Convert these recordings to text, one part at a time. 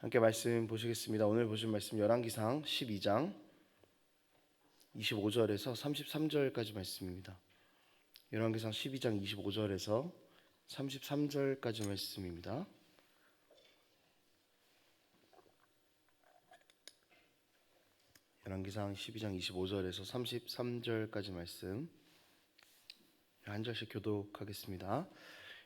함께 말씀 보시겠습니다. 오늘 보실 말씀 열왕기상 12장 25절에서 33절까지 말씀입니다. 열왕기상 12장 25절에서 33절까지 말씀입니다. 열왕기상 12장 25절에서 33절까지 말씀 한 절씩 교독하겠습니다.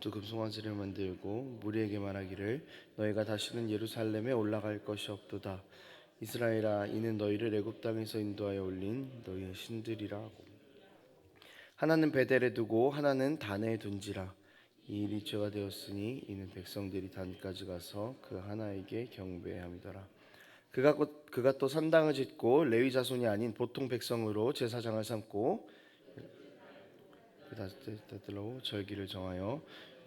또 금송아지를 만들고 무리에게 말하기를 너희가 다시는 예루살렘에 올라갈 것이 없도다. 이스라엘아 이는 너희를 애굽 땅에서 인도하여 올린 너희의 신들이라 하나는 베델에 두고 하나는 단에 둔지라. 이 일이 죄가 되었으니 이는 백성들이 단까지 가서 그 하나에게 경배함이더라. 그가, 곧- 그가 또 산당을 짓고 레위 자손이 아닌 보통 백성으로 제사장을 삼고 그 다들로 절기를 정하여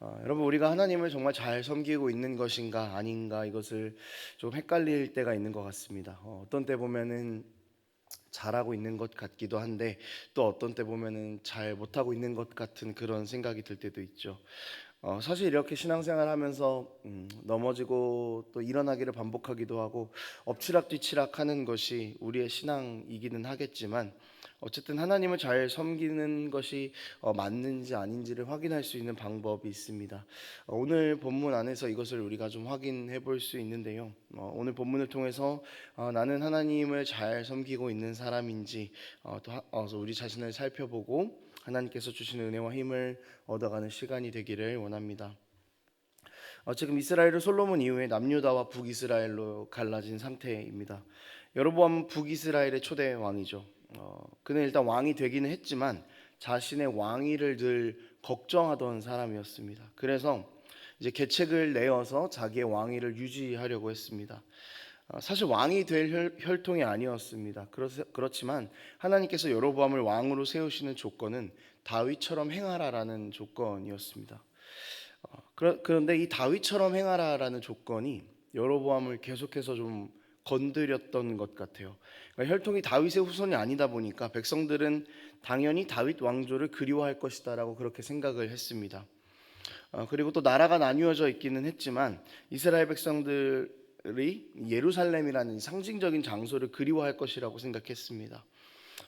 어, 여러분 우리가 하나님을 정말 잘 섬기고 있는 것인가 아닌가 이것을 좀 헷갈릴 때가 있는 것 같습니다. 어, 어떤 때 보면은 잘하고 있는 것 같기도 한데 또 어떤 때 보면은 잘 못하고 있는 것 같은 그런 생각이 들 때도 있죠. 어, 사실 이렇게 신앙생활 하면서 음, 넘어지고 또 일어나기를 반복하기도 하고 엎치락뒤치락 하는 것이 우리의 신앙이기는 하겠지만 어쨌든 하나님을 잘 섬기는 것이 어, 맞는지 아닌지를 확인할 수 있는 방법이 있습니다. 어, 오늘 본문 안에서 이것을 우리가 좀 확인해 볼 수 있는데요. 어, 오늘 본문을 통해서 어, 나는 하나님을 잘 섬기고 있는 사람인지 어, 또 우리 자신을 살펴보고 하나님께서 주시는 은혜와 힘을 얻어가는 시간이 되기를 원합니다. 어, 지금 이스라엘은 솔로몬 이후에 남유다와 북이스라엘로 갈라진 상태입니다. 여로보암은 북이스라엘의 초대 왕이죠. 어, 그는 일단 왕이 되기는 했지만 자신의 왕위를 늘 걱정하던 사람이었습니다. 그래서 이제 계책을 내어서 자기의 왕위를 유지하려고 했습니다. 어, 사실 왕이 될 혈, 혈통이 아니었습니다. 그렇, 그렇지만 하나님께서 여로보암을 왕으로 세우시는 조건은 다윗처럼 행하라라는 조건이었습니다. 어, 그런데 이 다윗처럼 행하라라는 조건이 여로보암을 계속해서 좀 건드렸던 것 같아요. 그러니까 혈통이 다윗의 후손이 아니다 보니까 백성들은 당연히 다윗 왕조를 그리워할 것이다라고 그렇게 생각을 했습니다. 어, 그리고 또 나라가 나뉘어져 있기는 했지만 이스라엘 백성들이 예루살렘이라는 이 상징적인 장소를 그리워할 것이라고 생각했습니다.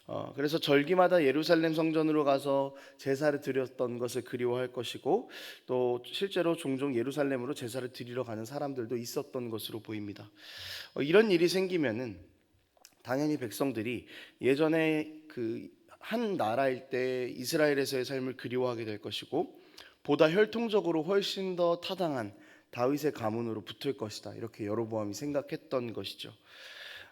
어, 그래서 절기마다 예루살렘 성전으로 가서 제사를 드렸던 것을 그리워할 것이고 또 실제로 종종 예루살렘으로 제사를 드리러 가는 사람들도 있었던 것으로 보입니다. 어, 이런 일이 생기면은 당연히 백성들이 예전에 그 한 나라일 때 이스라엘에서의 삶을 그리워하게 될 것이고 보다 혈통적으로 훨씬 더 타당한 다윗의 가문으로 붙을 것이다 이렇게 여로보암이 생각했던 것이죠.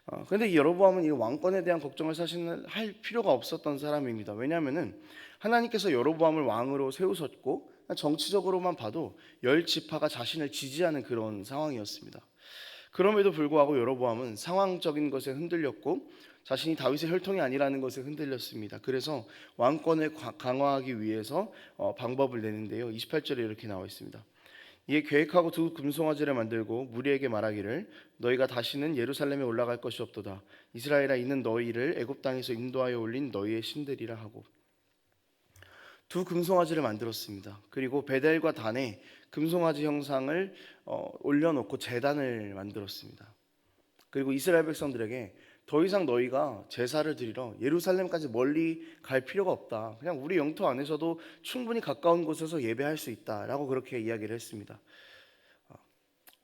어, 그런데 이 여로보암은 이 왕권에 대한 걱정을 사실은 할 필요가 없었던 사람입니다. 왜냐하면은 하나님께서 여로보암을 왕으로 세우셨고 정치적으로만 봐도 열 지파가 자신을 지지하는 그런 상황이었습니다. 그럼에도 불구하고 여로보암은 상황적인 것에 흔들렸고 자신이 다윗의 혈통이 아니라는 것에 흔들렸습니다. 그래서 왕권을 과- 강화하기 위해서 어, 방법을 내는데요. 28절에 이렇게 나와 있습니다. 이에 계획하고 두 금송아지를 만들고 무리에게 말하기를 너희가 다시는 예루살렘에 올라갈 것이 없도다. 이스라엘아 이는 너희를 애굽 땅에서 인도하여 올린 너희의 신들이라 하고 두 금송아지를 만들었습니다. 그리고 베델과 단에 금송아지 형상을 어, 올려놓고 제단을 만들었습니다. 그리고 이스라엘 백성들에게 더 이상 너희가 제사를 드리러 예루살렘까지 멀리 갈 필요가 없다. 그냥 우리 영토 안에서도 충분히 가까운 곳에서 예배할 수 있다라고 그렇게 이야기를 했습니다.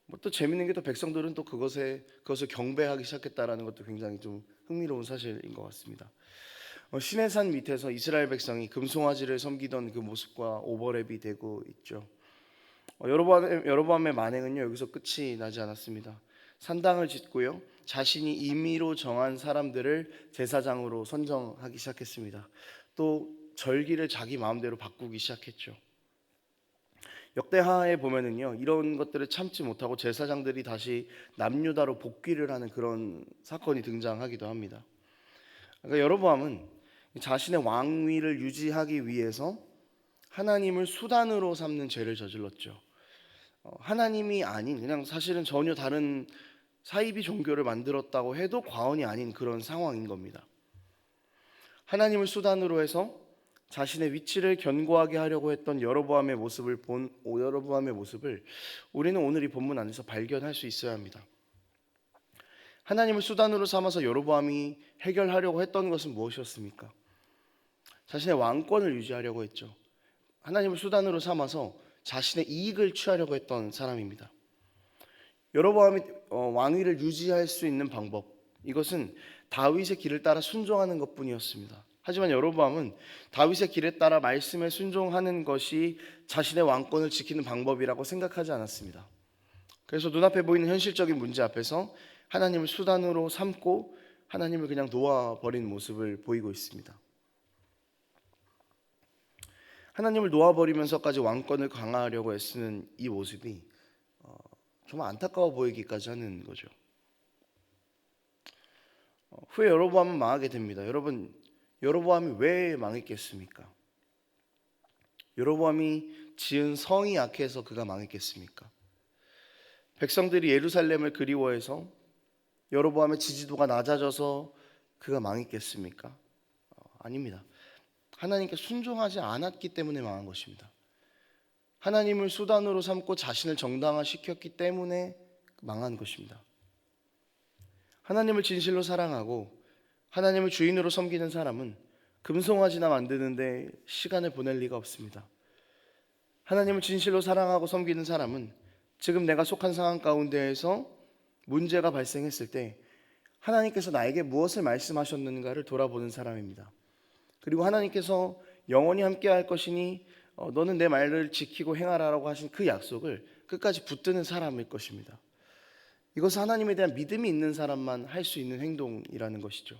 뭐또 재밌는 게 또 백성들은 또 그것에 그것을 경배하기 시작했다라는 것도 굉장히 좀 흥미로운 사실인 것 같습니다. 어, 신의 산 밑에서 이스라엘 백성이 금송아지를 섬기던 그 모습과 오버랩이 되고 있죠. 어, 여로보암의, 여로보암의 만행은요 여기서 끝이 나지 않았습니다. 산당을 짓고요 자신이 임의로 정한 사람들을 제사장으로 선정하기 시작했습니다. 또 절기를 자기 마음대로 바꾸기 시작했죠. 역대하에 보면은요 이런 것들을 참지 못하고 제사장들이 다시 남유다로 복귀를 하는 그런 사건이 등장하기도 합니다. 그러니까 여로보암은 자신의 왕위를 유지하기 위해서 하나님을 수단으로 삼는 죄를 저질렀죠. 어, 하나님이 아닌 그냥 사실은 전혀 다른 사이비 종교를 만들었다고 해도 과언이 아닌 그런 상황인 겁니다. 하나님을 수단으로 해서 자신의 위치를 견고하게 하려고 했던 여로보암의 모습을 본 여로보암의 모습을 우리는 오늘 이 본문 안에서 발견할 수 있어야 합니다. 하나님을 수단으로 삼아서 여로보암이 해결하려고 했던 것은 무엇이었습니까? 자신의 왕권을 유지하려고 했죠. 하나님을 수단으로 삼아서 자신의 이익을 취하려고 했던 사람입니다. 여로보암이 어, 왕위를 유지할 수 있는 방법 이것은 다윗의 길을 따라 순종하는 것뿐이었습니다. 하지만 여로보암은 다윗의 길에 따라 말씀에 순종하는 것이 자신의 왕권을 지키는 방법이라고 생각하지 않았습니다. 그래서 눈앞에 보이는 현실적인 문제 앞에서 하나님을 수단으로 삼고 하나님을 그냥 놓아버린 모습을 보이고 있습니다. 하나님을 놓아버리면서까지 왕권을 강화하려고 애쓰는 이 모습이 어, 정말 안타까워 보이기까지 하는 거죠. 어, 후에 여로보암은 망하게 됩니다. 여러분, 여로보암이 왜 망했겠습니까? 여로보암이 지은 성이 약해서 그가 망했겠습니까? 백성들이 예루살렘을 그리워해서 여로보암의 지지도가 낮아져서 그가 망했겠습니까? 어, 아닙니다. 하나님께 순종하지 않았기 때문에 망한 것입니다. 하나님을 수단으로 삼고 자신을 정당화시켰기 때문에 망한 것입니다. 하나님을 진실로 사랑하고 하나님을 주인으로 섬기는 사람은 금송아지나 만드는데 시간을 보낼 리가 없습니다. 하나님을 진실로 사랑하고 섬기는 사람은 지금 내가 속한 상황 가운데에서 문제가 발생했을 때 하나님께서 나에게 무엇을 말씀하셨는가를 돌아보는 사람입니다. 그리고 하나님께서 영원히 함께 할 것이니 어, 너는 내 말을 지키고 행하라라고 하신 그 약속을 끝까지 붙드는 사람일 것입니다. 이것은 하나님에 대한 믿음이 있는 사람만 할 수 있는 행동이라는 것이죠.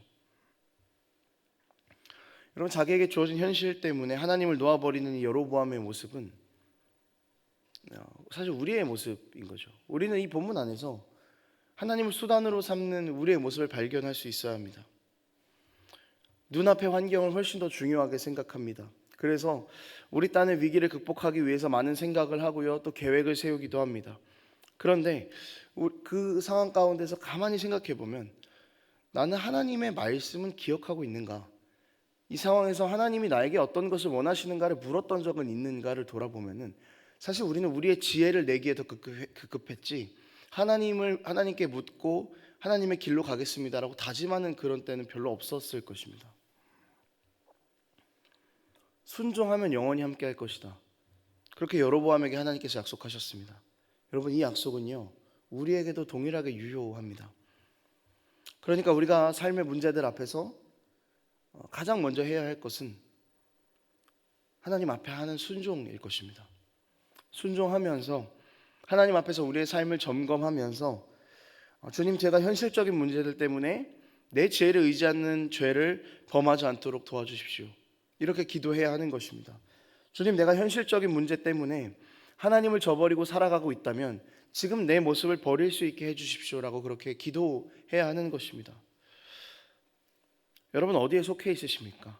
여러분 자기에게 주어진 현실 때문에 하나님을 놓아버리는 이 여로보암의 모습은 어, 사실 우리의 모습인 거죠. 우리는 이 본문 안에서 하나님을 수단으로 삼는 우리의 모습을 발견할 수 있어야 합니다. 눈앞의 환경을 훨씬 더 중요하게 생각합니다. 그래서 우리 딴의 위기를 극복하기 위해서 많은 생각을 하고요. 또 계획을 세우기도 합니다. 그런데 그 상황 가운데서 가만히 생각해 보면 나는 하나님의 말씀은 기억하고 있는가? 이 상황에서 하나님이 나에게 어떤 것을 원하시는가를 물었던 적은 있는가를 돌아보면은 사실 우리는 우리의 지혜를 내기에 더 급급했지 하나님을 하나님께 묻고 하나님의 길로 가겠습니다라고 다짐하는 그런 때는 별로 없었을 것입니다. 순종하면 영원히 함께 할 것이다. 그렇게 여로보암에게 하나님께서 약속하셨습니다. 여러분 이 약속은요. 우리에게도 동일하게 유효합니다. 그러니까 우리가 삶의 문제들 앞에서 어, 가장 먼저 해야 할 것은 하나님 앞에 하는 순종일 것입니다. 순종하면서 하나님 앞에서 우리의 삶을 점검하면서 어, 주님 제가 현실적인 문제들 때문에 내 죄를 의지하는 죄를 범하지 않도록 도와주십시오. 이렇게 기도해야 하는 것입니다. 주님 내가 현실적인 문제 때문에 하나님을 저버리고 살아가고 있다면 지금 내 모습을 버릴 수 있게 해주십시오라고 그렇게 기도해야 하는 것입니다. 여러분 어디에 속해 있으십니까?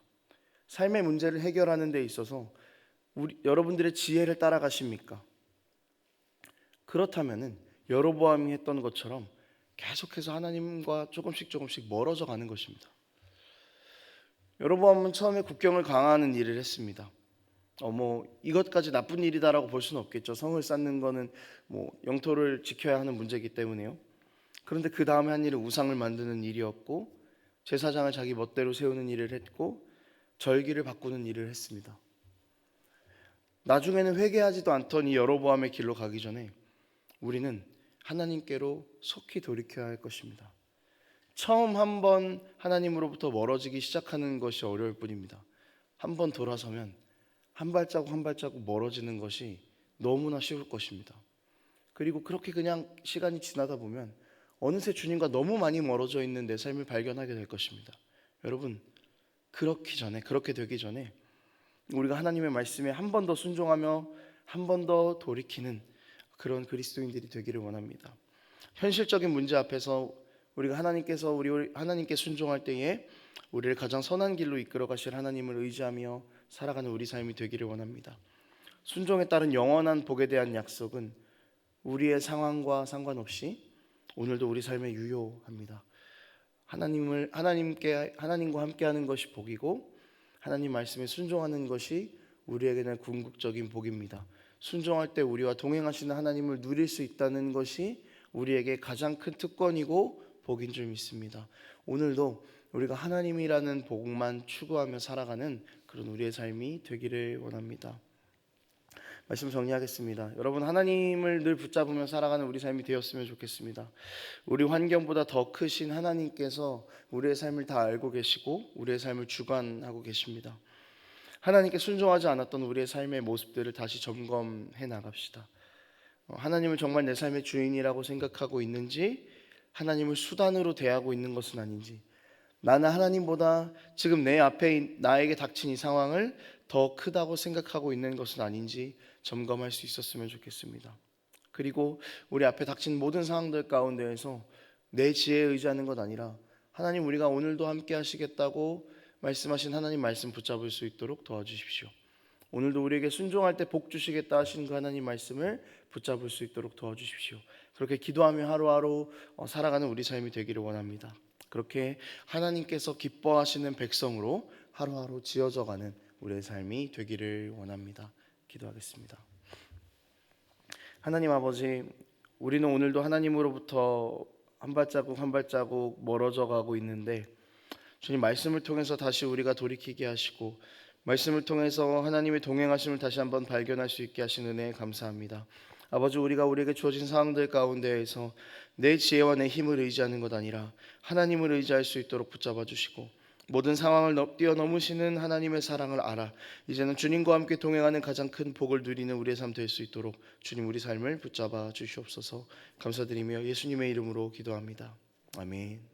삶의 문제를 해결하는 데 있어서 우리, 여러분들의 지혜를 따라가십니까? 그렇다면은 여로보암이 했던 것처럼 계속해서 하나님과 조금씩 조금씩 멀어져 가는 것입니다. 여로보암은 처음에 국경을 강화하는 일을 했습니다. 어, 뭐 이것까지 나쁜 일이다라고 볼 수는 없겠죠. 성을 쌓는 거는 뭐 영토를 지켜야 하는 문제이기 때문에요. 그런데 그 다음에 한 일은 우상을 만드는 일이었고 제사장을 자기 멋대로 세우는 일을 했고 절기를 바꾸는 일을 했습니다. 나중에는 회개하지도 않던 이 여로보암의 길로 가기 전에 우리는 하나님께로 속히 돌이켜야 할 것입니다. 처음 한번 하나님으로부터 멀어지기 시작하는 것이 어려울 뿐입니다. 한 번 돌아서면 한 발자국 한 발자국 멀어지는 것이 너무나 쉬울 것입니다. 그리고 그렇게 그냥 시간이 지나다 보면 어느새 주님과 너무 많이 멀어져 있는 내 삶을 발견하게 될 것입니다. 여러분, 그렇기 전에 그렇게 되기 전에 우리가 하나님의 말씀에 한 번 더 순종하며 한 번 더 돌이키는 그런 그리스도인들이 되기를 원합니다. 현실적인 문제 앞에서 우리가 하나님께서 우리 하나님께 순종할 때에 우리를 가장 선한 길로 이끌어 가실 하나님을 의지하며 살아가는 우리 삶이 되기를 원합니다. 순종에 따른 영원한 복에 대한 약속은 우리의 상황과 상관없이 오늘도 우리 삶에 유효합니다. 하나님을 하나님께 하나님과 함께하는 것이 복이고 하나님 말씀에 순종하는 것이 우리에게는 궁극적인 복입니다. 순종할 때 우리와 동행하시는 하나님을 누릴 수 있다는 것이 우리에게 가장 큰 특권이고 복인 줄 믿습니다. 오늘도 우리가 하나님이라는 복만 추구하며 살아가는 그런 우리의 삶이 되기를 원합니다. 말씀 정리하겠습니다. 여러분 하나님을 늘 붙잡으며 살아가는 우리 삶이 되었으면 좋겠습니다. 우리 환경보다 더 크신 하나님께서 우리의 삶을 다 알고 계시고 우리의 삶을 주관하고 계십니다. 하나님께 순종하지 않았던 우리의 삶의 모습들을 다시 점검해 나갑시다. 어, 하나님을 정말 내 삶의 주인이라고 생각하고 있는지 하나님을 수단으로 대하고 있는 것은 아닌지 나는 하나님보다 지금 내 앞에 있- 나에게 닥친 이 상황을 더 크다고 생각하고 있는 것은 아닌지 점검할 수 있었으면 좋겠습니다. 그리고 우리 앞에 닥친 모든 상황들 가운데에서 내 지혜에 의지하는 것 아니라 하나님 우리가 오늘도 함께 하시겠다고 말씀하신 하나님 말씀 붙잡을 수 있도록 도와주십시오. 오늘도 우리에게 순종할 때 복 주시겠다 하신 그 하나님 말씀을 붙잡을 수 있도록 도와주십시오. 그렇게 기도하며 하루하루 어, 살아가는 우리 삶이 되기를 원합니다. 그렇게 하나님께서 기뻐하시는 백성으로 하루하루 지어져가는 우리의 삶이 되기를 원합니다. 기도하겠습니다. 하나님 아버지, 우리는 오늘도 하나님으로부터 한 발자국 한 발자국 멀어져 가고 있는데 주님 말씀을 통해서 다시 우리가 돌이키게 하시고 말씀을 통해서 하나님의 동행하심을 다시 한번 발견할 수 있게 하신 은혜에 감사합니다. 아버지 우리가 우리에게 주어진 상황들 가운데에서 내 지혜와 내 힘을 의지하는 것 아니라 하나님을 의지할 수 있도록 붙잡아 주시고 모든 상황을 넘- 뛰어넘으시는 하나님의 사랑을 알아 이제는 주님과 함께 동행하는 가장 큰 복을 누리는 우리의 삶 될 수 있도록 주님 우리 삶을 붙잡아 주시옵소서 감사드리며 예수님의 이름으로 기도합니다. 아멘.